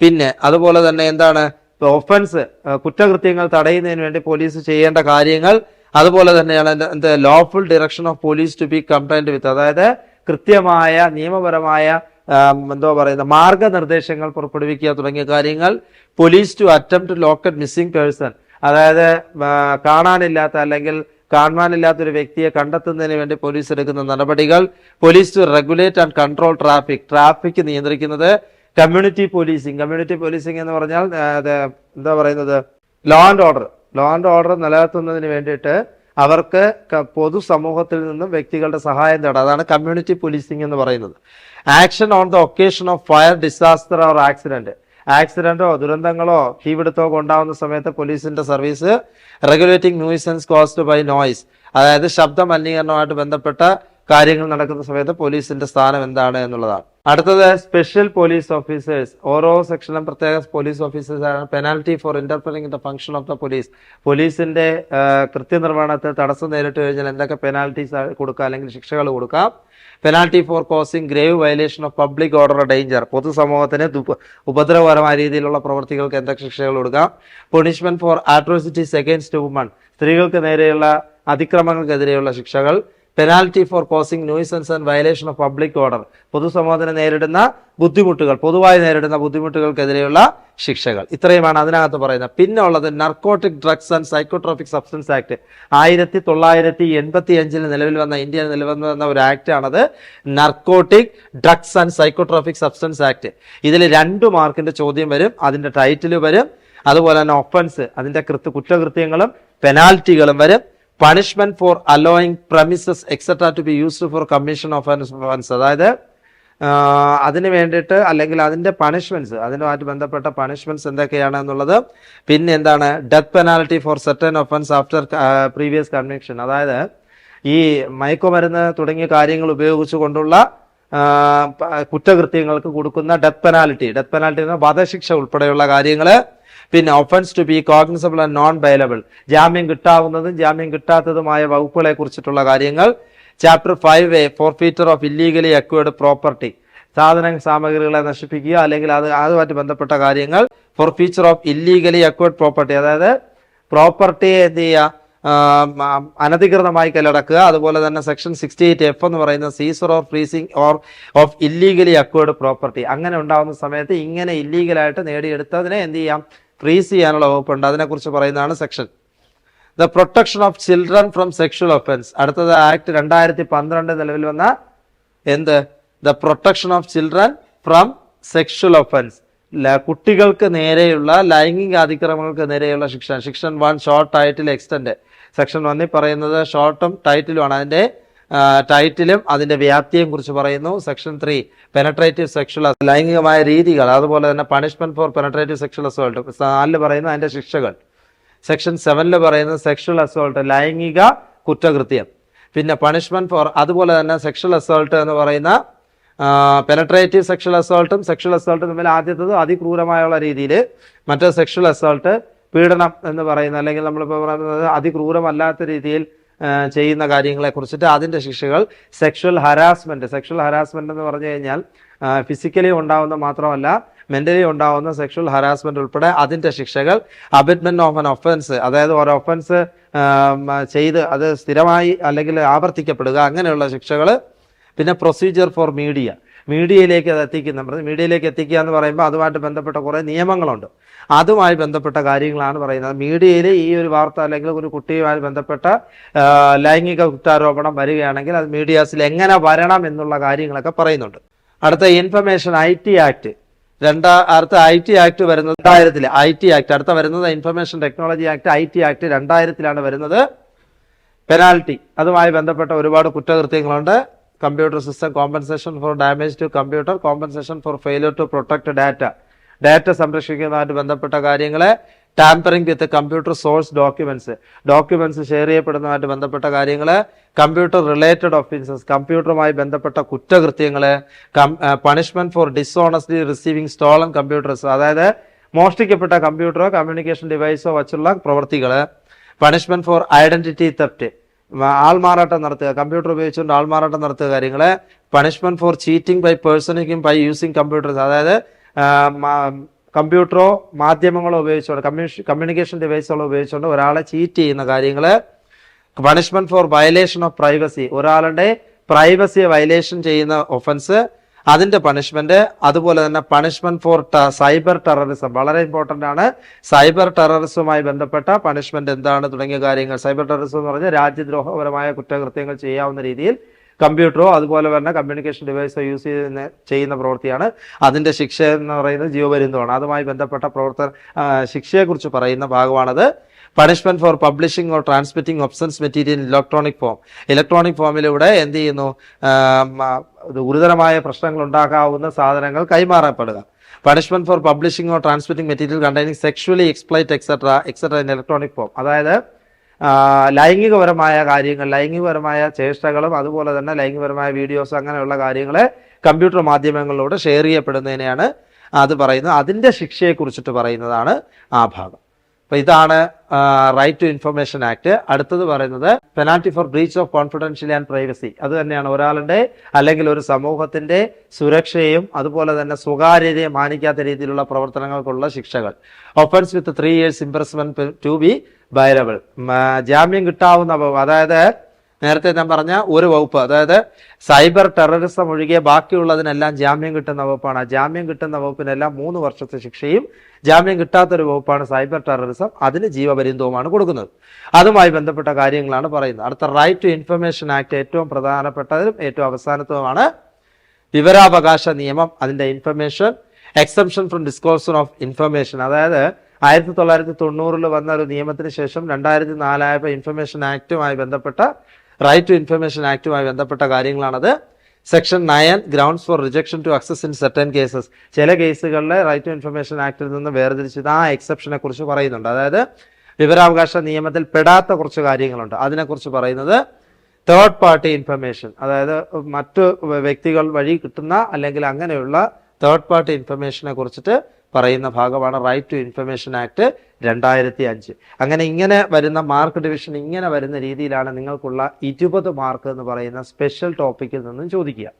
പിന്നെ അതുപോലെ തന്നെ എന്താണ്? ഒഫൻസ് കുറ്റകൃത്യങ്ങൾ തടയുന്നതിന് വേണ്ടി പോലീസ് ചെയ്യേണ്ട കാര്യങ്ങൾ അതുപോലെ തന്നെയാണ് എന്ത് lawful direction of police to be complied with അതായത് കൃത്യമായ നിയമപരമായ എന്തോ പറയുന്ന മാർഗനിർദ്ദേശങ്ങൾ പുറപ്പെടുവിക്കുക തുടങ്ങിയ കാര്യങ്ങൾ police to attempt locate missing person അതായത് കാണാനില്ലാത്ത അല്ലെങ്കിൽ കാണാനില്ലാത്ത ഒരു വ്യക്തിയെ കണ്ടെത്തുന്നതിന് വേണ്ടി പോലീസ് എടുക്കുന്ന നടപടികൾ police to regulate and control traffic traffic നിയന്ത്രിക്കുന്നത് കമ്മ്യൂണിറ്റി പോലീസിങ്. കമ്മ്യൂണിറ്റി പോലീസിങ് എന്ന് പറഞ്ഞാൽ എന്താ പറയുന്നത്? Law and order law and order നിലനിർത്തുന്നതിന് വേണ്ടിയിട്ട് അവർക്ക് പൊതു പൊതുസമൂഹത്തിൽ നിന്നും വ്യക്തികളുടെ സഹായം തേടാം. അതാണ് കമ്മ്യൂണിറ്റി പോലീസിംഗ് എന്ന് പറയുന്നത്. Action on the occasion of fire disaster or accident ആക്സിഡന്റോ ദുരന്തങ്ങളോ തീപിടുത്തോ ഉണ്ടാവുന്ന സമയത്ത് പോലീസിന്റെ service regulating nuisance caused by noise അതായത് ശബ്ദ മലിനീകരണവുമായിട്ട് ബന്ധപ്പെട്ട കാര്യങ്ങൾ നടക്കുന്ന സമയത്ത് പോലീസിന്റെ സ്ഥാനം എന്താണ് എന്നുള്ളതാണ്. അടുത്തത് സ്പെഷ്യൽ പോലീസ് ഓഫീസേഴ്സ് ഓരോ സെക്ഷനിലും പ്രത്യേക പോലീസ് ഓഫീസേഴ്സ് ആണ്. Penalty for interfering the function of the police പോലീസിന്റെ കൃത്യനിർവഹണത്തിൽ തടസ്സം നേരിട്ട് കഴിഞ്ഞാൽ എന്തൊക്കെ പെനാൽറ്റീസ് കൊടുക്കുക അല്ലെങ്കിൽ ശിക്ഷകൾ കൊടുക്കാം. Penalty for causing grave violation of public order danger പൊതുസമൂഹത്തിന് ഉപദ്രവകരമായ രീതിയിലുള്ള പ്രവർത്തികൾക്ക് എന്തൊക്കെ ശിക്ഷകൾ കൊടുക്കാം. Punishment for atrocities against woman സ്ത്രീകൾക്ക് നേരെയുള്ള അതിക്രമങ്ങൾക്കെതിരെയുള്ള ശിക്ഷകൾ. Penalty for causing nuisance and violation of public order പൊതുസമൂഹത്തിന് നേരിടുന്ന ബുദ്ധിമുട്ടുകൾ പൊതുവായി നേരിടുന്ന ബുദ്ധിമുട്ടുകൾക്കെതിരെയുള്ള ശിക്ഷകൾ. ഇത്രയുമാണ് അതിനകത്ത് പറയുന്നത്. പിന്നെ ഉള്ളത് narcotic drugs and psychotropic substance act ആയിരത്തി തൊള്ളായിരത്തി എൺപത്തി അഞ്ചിൽ നിലവിൽ വന്ന ഇന്ത്യയിൽ നിലവിൽ വന്ന ഒരു ആക്ട് ആണത് narcotic drugs and psychotropic substance act ഇതിൽ രണ്ട് മാർക്കിന്റെ ചോദ്യം വരും അതിന്റെ ടൈറ്റിൽ വരും അതുപോലെ തന്നെ ഒഫൻസ് അതിന്റെ കൃത്യ കുറ്റകൃത്യങ്ങളും പെനാൽറ്റികളും വരും. Punishment for allowing premises etcetera to be used for commission of offence അതായത് അതിന് വേണ്ടിയിട്ട് അല്ലെങ്കിൽ അതിന്റെ പണിഷ്മെന്റ്സ് അതിനുമായിട്ട് ബന്ധപ്പെട്ട പണിഷ്മെന്റ്സ് എന്തൊക്കെയാണ് എന്നുള്ളത്. പിന്നെ എന്താണ് death penalty for certain offence after previous conviction അതായത് ഈ മയക്കുമരുന്ന് തുടങ്ങിയ കാര്യങ്ങൾ ഉപയോഗിച്ചു കൊണ്ടുള്ള കുറ്റകൃത്യങ്ങൾക്ക് കൊടുക്കുന്ന ഡെത്ത് പെനാൽറ്റി ഡെത്ത് പെനാൽറ്റി എന്ന വധശിക്ഷ ഉൾപ്പെടെയുള്ള കാര്യങ്ങൾ പിന്നെ offence to be cognizable and non bailable ജാമ്യം കിട്ടാവുന്നതും ജാമ്യം കിട്ടാത്തതുമായ വകുപ്പുകളെ കുറിച്ചിട്ടുള്ള കാര്യങ്ങൾ. Chapter five A forfeiture of illegally acquired property സാധന സാമഗ്രികളെ നശിപ്പിക്കുക അല്ലെങ്കിൽ അത് അതുമായിട്ട് ബന്ധപ്പെട്ട കാര്യങ്ങൾ. Forfeiture of illegally acquired property അതായത് പ്രോപ്പർട്ടിയെ എന്ത് ചെയ്യുക? അനധികൃതമായി കല്ലടക്കുക. അതുപോലെ തന്നെ സെക്ഷൻ സിക്സ്റ്റി എയ്റ്റ് എഫ് എന്ന് പറയുന്ന seizure or freezing or of illegally acquired property അങ്ങനെ ഉണ്ടാകുന്ന സമയത്ത് ഇങ്ങനെ ഇല്ലീഗലായിട്ട് നേടിയെടുത്തതിനെ എന്ത് ചെയ്യാം? ഫ്രീസ് ചെയ്യാനുള്ള വകുപ്പുണ്ട്. അതിനെക്കുറിച്ച് പറയുന്നതാണ് section the protection of children from sexual offence അടുത്തത് ആക്ട് രണ്ടായിരത്തി പന്ത്രണ്ട് നിലവിൽ വന്ന എന്ത്? The protection of children from sexual offence കുട്ടികൾക്ക് നേരെയുള്ള ലൈംഗിക അതിക്രമങ്ങൾക്ക് നേരെയുള്ള ശിക്ഷ. Section one short title extend section വണ്ണിൽ പറയുന്നത് ഷോർട്ടും ടൈറ്റിലുമാണ് അതിന്റെ ടൈറ്റിലും അതിന്റെ വ്യാപ്തിയും കുറിച്ച് പറയുന്നു. സെക്ഷൻ ത്രീ പെനട്രേറ്റീവ് സെക്ഷൽ ലൈംഗികമായ രീതികൾ അതുപോലെ തന്നെ punishment for penetrative sexual assault. നാലിൽ പറയുന്നത് അതിന്റെ ശിക്ഷകൾ. സെക്ഷൻ സെവനിൽ പറയുന്നത് സെക്ഷൽ അസോൾട്ട് ലൈംഗിക കുറ്റകൃത്യം. പിന്നെ പണിഷ്മെന്റ് ഫോർ അതുപോലെ തന്നെ സെക്ഷൽ അസോൾട്ട് എന്ന് പറയുന്ന പെനട്രേറ്റീവ് സെക്ഷൽ അസോൾട്ടും സെക്ഷൽ അസോൾട്ടും തമ്മിൽ ആദ്യത്തത് അതിക്രൂരമായുള്ള രീതിയിൽ മറ്റേ സെക്ഷൽ അസോൾട്ട് പീഡനം എന്ന് പറയുന്ന അല്ലെങ്കിൽ നമ്മളിപ്പോൾ പറയുന്നത് അതിക്രൂരമല്ലാത്ത രീതിയിൽ ചെയ്യുന്ന കാര്യങ്ങളെ കുറിച്ചിട്ട് അതിന്റെ ശിക്ഷകൾ സെക്ഷൽ ഹരാസ്മെന്റ് സെക്ഷൽ ഹരാസ്മെന്റ് എന്ന് പറഞ്ഞു കഴിഞ്ഞാൽ ഫിസിക്കലി ഉണ്ടാവുന്ന മാത്രമല്ല മെന്റലി ഉണ്ടാവുന്ന സെക്ഷൽ ഹരാസ്മെന്റ് ഉൾപ്പെടെ അതിന്റെ ശിക്ഷകൾ അബിറ്റ്മെന്റ് ഓഫ് എൻ ഒഫൻസ് അതായത് ഒരു ഒഫൻസ് ചെയ്ത് അത് സ്ഥിരമായി അല്ലെങ്കിൽ ആവർത്തിക്കപ്പെടുക അങ്ങനെയുള്ള ശിക്ഷകൾ പിന്നെ പ്രൊസീജിയർ ഫോർ മീഡിയ മീഡിയയിലേക്ക് അത് എത്തിക്കുന്ന മീഡിയയിലേക്ക് എത്തിക്കുക എന്ന് പറയുമ്പോൾ അതുമായിട്ട് ബന്ധപ്പെട്ട കുറേ നിയമങ്ങളുണ്ട്. അതുമായി ബന്ധപ്പെട്ട കാര്യങ്ങളാണ് പറയുന്നത്. മീഡിയയിൽ ഈ ഒരു വാർത്ത അല്ലെങ്കിൽ ഒരു കുട്ടിയുമായി ബന്ധപ്പെട്ട ലൈംഗിക കുറ്റാരോപണം വരികയാണെങ്കിൽ അത് മീഡിയാസിൽ എങ്ങനെ വരണം എന്നുള്ള കാര്യങ്ങളൊക്കെ പറയുന്നുണ്ട്. അടുത്ത ഇൻഫർമേഷൻ ഐ ടി ആക്ട്. രണ്ടാ അടുത്ത ഐ ടി ആക്ട് വരുന്നത് രണ്ടായിരത്തിൽ ഐ ടി ആക്ട് അടുത്ത വരുന്നത് information technology act. I T act രണ്ടായിരത്തിലാണ് വരുന്നത്. പെനാൽറ്റി. അതുമായി ബന്ധപ്പെട്ട ഒരുപാട് കുറ്റകൃത്യങ്ങളുണ്ട്. Computer system compensation for damage to computer compensation for failure to protect data data സംരക്ഷിക്കുന്നതുമായിട്ട് ബന്ധപ്പെട്ട കാര്യങ്ങളെ tampering with computer source documents documents share ചെയ്യപ്പെടുന്നതുമായിട്ട് ബന്ധപ്പെട്ട കാര്യങ്ങൾ കമ്പ്യൂട്ടർ റിലേറ്റഡ് ഒഫൻസസ് കമ്പ്യൂട്ടറുമായി ബന്ധപ്പെട്ട കുറ്റകൃത്യങ്ങൾ punishment for dishonestly receiving stolen computers അതായത് മോഷ്ടിക്കപ്പെട്ട കമ്പ്യൂട്ടറോ കമ്മ്യൂണിക്കേഷൻ ഡിവൈസോ വച്ചുള്ള പ്രവൃത്തികൾ പണിഷ്മെന്റ് ഫോർ ഐഡന്റിറ്റി തെപ്റ്റ് ആൾമാറാട്ടം നടത്തുക. കമ്പ്യൂട്ടർ ഉപയോഗിച്ചുകൊണ്ട് ആൾമാറാട്ടം നടത്തുക കാര്യങ്ങളെ. പണിഷ്മെന്റ് ഫോർ ചീറ്റിംഗ് ബൈ പേഴ്സണിക്കും ബൈ യൂസിങ് കമ്പ്യൂട്ടേഴ്സ് അതായത് കമ്പ്യൂട്ടറോ മാധ്യമങ്ങളോ ഉപയോഗിച്ചുകൊണ്ട് കമ്മ്യൂണിക്കേഷൻ ഡിവൈസുകളോ ഉപയോഗിച്ചുകൊണ്ട് ഒരാളെ ചീറ്റ് ചെയ്യുന്ന കാര്യങ്ങൾ punishment for violation of privacy ഒരാളുടെ പ്രൈവസിയെ വയലേഷൻ ചെയ്യുന്ന ഒഫൻസ് അതിന്റെ പണിഷ്മെന്റ് അതുപോലെ തന്നെ പണിഷ്മെന്റ് ഫോർ സൈബർ ടെററിസം വളരെ ഇമ്പോർട്ടന്റ് ആണ്. സൈബർ ടെററിസവുമായി ബന്ധപ്പെട്ട പണിഷ്മെന്റ് എന്താണ് തുടങ്ങിയ കാര്യങ്ങൾ. സൈബർ ടെററിസം എന്ന് പറഞ്ഞാൽ രാജ്യദ്രോഹപരമായ കുറ്റകൃത്യങ്ങൾ ചെയ്യാവുന്ന രീതിയിൽ കമ്പ്യൂട്ടറോ അതുപോലെ തന്നെ കമ്മ്യൂണിക്കേഷൻ ഡിവൈസോ യൂസ് ചെയ്യുന്ന ചെയ്യുന്ന പ്രവൃത്തിയാണ്. അതിന്റെ ശിക്ഷ എന്ന് പറയുന്നത് ജീവപര്യന്തമാണ്. അതുമായി ബന്ധപ്പെട്ട പ്രവർത്തന ശിക്ഷയെക്കുറിച്ച് പറയുന്ന ഭാഗമാണത്. Punishment for publishing or transmitting obscene material electronic form electronic ഫോമിലൂടെ എന്ത് ചെയ്യുന്നു? ഗുരുതരമായ പ്രശ്നങ്ങൾ ഉണ്ടാക്കാവുന്ന സാധനങ്ങൾ കൈമാറപ്പെടുക. Punishment for publishing or transmitting material containing sexually explicit etcetera etcetera in electronic form അതായത് ലൈംഗികപരമായ കാര്യങ്ങൾ ലൈംഗികപരമായ ചേഷ്ടകളും അതുപോലെ തന്നെ ലൈംഗികപരമായ വീഡിയോസ് അങ്ങനെയുള്ള കാര്യങ്ങളെ കമ്പ്യൂട്ടർ മാധ്യമങ്ങളിലൂടെ ഷെയർ ചെയ്യപ്പെടുന്നതിനെയാണ് അത് പറയുന്നത്. അതിന്റെ ശിക്ഷയെക്കുറിച്ചിട്ട് പറയുന്നതാണ് ആ ഭാഗം. അപ്പൊ ഇതാണ് റൈറ്റ് ടു ഇൻഫർമേഷൻ ആക്ട് അടുത്തത് പറയുന്നത് penalty for breach of confidential and privacy അത് തന്നെയാണ് ഒരാളുടെ അല്ലെങ്കിൽ ഒരു സമൂഹത്തിന്റെ സുരക്ഷയും അതുപോലെ തന്നെ സ്വകാര്യതയെ മാനിക്കാത്ത രീതിയിലുള്ള പ്രവർത്തനങ്ങൾക്കുള്ള ശിക്ഷകൾ. Offence with three years imprisonment to be bailable ജാമ്യം കിട്ടാവുന്ന അതായത് നേരത്തെ ഞാൻ പറഞ്ഞ ഒരു വകുപ്പ് അതായത് സൈബർ ടെററിസം ഒഴികെ ബാക്കിയുള്ളതിനെല്ലാം ജാമ്യം കിട്ടുന്ന വകുപ്പാണ്. ജാമ്യം കിട്ടുന്ന വകുപ്പിനെല്ലാം മൂന്ന് വർഷത്തെ ശിക്ഷയും ജാമ്യം കിട്ടാത്തൊരു വകുപ്പാണ് സൈബർ ടെററിസം. അതിന് ജീവപര്യന്തവുമാണ് കൊടുക്കുന്നത്. അതുമായി ബന്ധപ്പെട്ട കാര്യങ്ങളാണ് പറയുന്നത്. അടുത്ത റൈറ്റ് ടു ഇൻഫർമേഷൻ ആക്ട് ഏറ്റവും പ്രധാനപ്പെട്ടതും ഏറ്റവും അവസാനത്തതുമാണ് വിവരാവകാശ നിയമം അതിന്റെ information exemption from disclosure of information അതായത് ആയിരത്തി തൊള്ളായിരത്തി തൊണ്ണൂറിൽ വന്ന ഒരു നിയമത്തിന് ശേഷം രണ്ടായിരത്തി നാലായപ്പോൾ ഇൻഫർമേഷൻ ആക്റ്റുമായി ബന്ധപ്പെട്ട റൈറ്റ് ടു ഇൻഫർമേഷൻ ആക്ടുമായി ബന്ധപ്പെട്ട കാര്യങ്ങളാണത്. Section nine grounds for rejection to access in certain cases ചില കേസുകളിൽ റൈറ്റ് ടു ഇൻഫർമേഷൻ ആക്ടിൽ നിന്ന് വേർതിരിച്ചത് ആ എക്സെപ്ഷനെ കുറിച്ച് പറയുന്നുണ്ട്. അതായത് വിവരാവകാശ നിയമത്തിൽ പെടാത്ത കുറച്ച് കാര്യങ്ങളുണ്ട്. അതിനെക്കുറിച്ച് പറയുന്നത് തേർഡ് പാർട്ടി ഇൻഫർമേഷൻ അതായത് മറ്റു വ്യക്തികൾ വഴി കിട്ടുന്ന അല്ലെങ്കിൽ അങ്ങനെയുള്ള തേർഡ് പാർട്ടി ഇൻഫർമേഷനെ കുറിച്ചിട്ട് പറയുന്ന ഭാഗമാണ് റൈറ്റ് ടു ഇൻഫർമേഷൻ ആക്ട് രണ്ടായിരത്തി അഞ്ച് അങ്ങനെ ഇങ്ങനെ വരുന്ന മാർക്ക് ഡിവിഷൻ ഇങ്ങനെ വരുന്ന രീതിയിലാണ് നിങ്ങൾക്കുള്ള ഇരുപത് മാർക്ക് എന്ന് പറയുന്ന സ്പെഷ്യൽ ടോപ്പിക്കിൽ നിന്നും ചോദിക്കുക.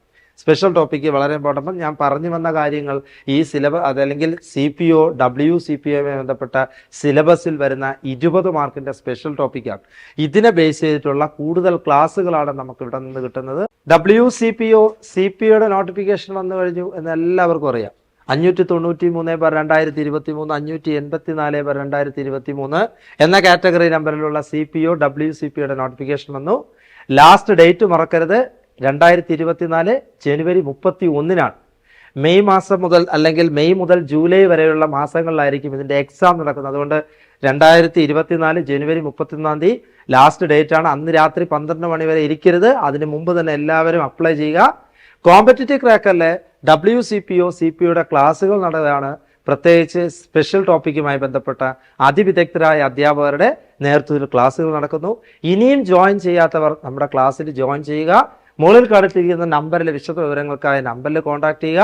സ്പെഷ്യൽ ടോപ്പിക്ക് വളരെ ഇമ്പോർട്ടന്റ് ഞാൻ പറഞ്ഞു വന്ന കാര്യങ്ങൾ ഈ സിലബസ് അതല്ലെങ്കിൽ C P O W C P ഒയുമായി ബന്ധപ്പെട്ട സിലബസിൽ വരുന്ന ഇരുപത് മാർക്കിന്റെ സ്പെഷ്യൽ ടോപ്പിക്കാണ്. ഇതിനെ ബേസ് ചെയ്തിട്ടുള്ള കൂടുതൽ ക്ലാസ്സുകളാണ് നമുക്ക് ഇവിടെ നിന്ന് കിട്ടുന്നത്. W C P O C P ഒയുടെ നോട്ടിഫിക്കേഷൻ വന്നു കഴിഞ്ഞു എന്ന് എല്ലാവർക്കും അറിയാം. അഞ്ഞൂറ്റി തൊണ്ണൂറ്റി മൂന്ന് ബാർ രണ്ടായിരത്തി ഇരുപത്തി മൂന്ന് അഞ്ഞൂറ്റി എൺപത്തി നാല് ബാർ രണ്ടായിരത്തി ഇരുപത്തി മൂന്ന് എന്ന category നമ്പറിലുള്ള C P O W C പിയുടെ നോട്ടിഫിക്കേഷൻ വന്നു. ലാസ്റ്റ് ഡേറ്റ് മറക്കരുത്. രണ്ടായിരത്തി ഇരുപത്തിനാല് ജനുവരി മുപ്പത്തി ഒന്നിനാണ് മെയ് മാസം മുതൽ അല്ലെങ്കിൽ മെയ് മുതൽ ജൂലൈ വരെയുള്ള മാസങ്ങളിലായിരിക്കും ഇതിന്റെ എക്സാം നടക്കുന്നത്. അതുകൊണ്ട് രണ്ടായിരത്തി ഇരുപത്തിനാല് ജനുവരി മുപ്പത്തൊന്നാം തീയതി ലാസ്റ്റ് ഡേറ്റ് ആണ്. അന്ന് രാത്രി പന്ത്രണ്ട് മണി വരെ ഇരിക്കരുത്. അതിന് മുമ്പ് തന്നെ എല്ലാവരും അപ്ലൈ ചെയ്യുക. Competitive ക്രാക്കറിലെ W C P O C P ഒയുടെ ക്ലാസ്സുകൾ നടന്നതാണ് പ്രത്യേകിച്ച് സ്പെഷ്യൽ ടോപ്പിക്കുമായി ബന്ധപ്പെട്ട അതിവിദഗ്ധരായ അധ്യാപകരുടെ നേതൃത്വത്തിൽ ക്ലാസ്സുകൾ നടക്കുന്നു. ഇനിയും ജോയിൻ ചെയ്യാത്തവർ നമ്മുടെ ക്ലാസ്സിൽ ജോയിൻ ചെയ്യുക. മുകളിൽ കാണിച്ചിരിക്കുന്ന നമ്പറിലെ വിശദ വിവരങ്ങൾക്കായി നമ്പറിൽ കോൺടാക്ട് ചെയ്യുക.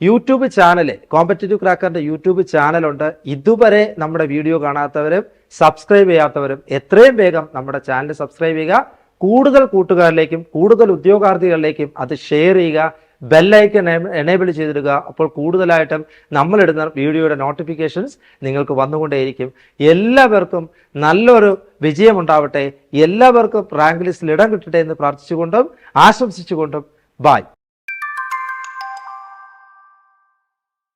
യൂട്യൂബ് ചാനൽ കോമ്പറ്റേറ്റീവ് ക്രാക്കറിന്റെ യൂട്യൂബ് ചാനലുണ്ട് ഇതുവരെ നമ്മുടെ വീഡിയോ കാണാത്തവരും സബ്സ്ക്രൈബ് ചെയ്യാത്തവരും എത്രയും വേഗം നമ്മുടെ ചാനൽ സബ്സ്ക്രൈബ് ചെയ്യുക. കൂടുതൽ കൂട്ടുകാരിലേക്കും കൂടുതൽ ഉദ്യോഗാർത്ഥികളിലേക്കും അത് ഷെയർ ചെയ്യുക. ബെല്ലൈക്കൺ എനേബിൾ ചെയ്തിടുക. അപ്പോൾ കൂടുതലായിട്ടും നമ്മളിടുന്ന വീഡിയോയുടെ നോട്ടിഫിക്കേഷൻസ് നിങ്ങൾക്ക് വന്നുകൊണ്ടേയിരിക്കും. എല്ലാവർക്കും നല്ലൊരു വിജയമുണ്ടാവട്ടെ. എല്ലാവർക്കും റാങ്ക് ലിസ്റ്റിൽ ഇടം കിട്ടട്ടെ എന്ന് പ്രാർത്ഥിച്ചുകൊണ്ടും ആശംസിച്ചുകൊണ്ടും. ബായ്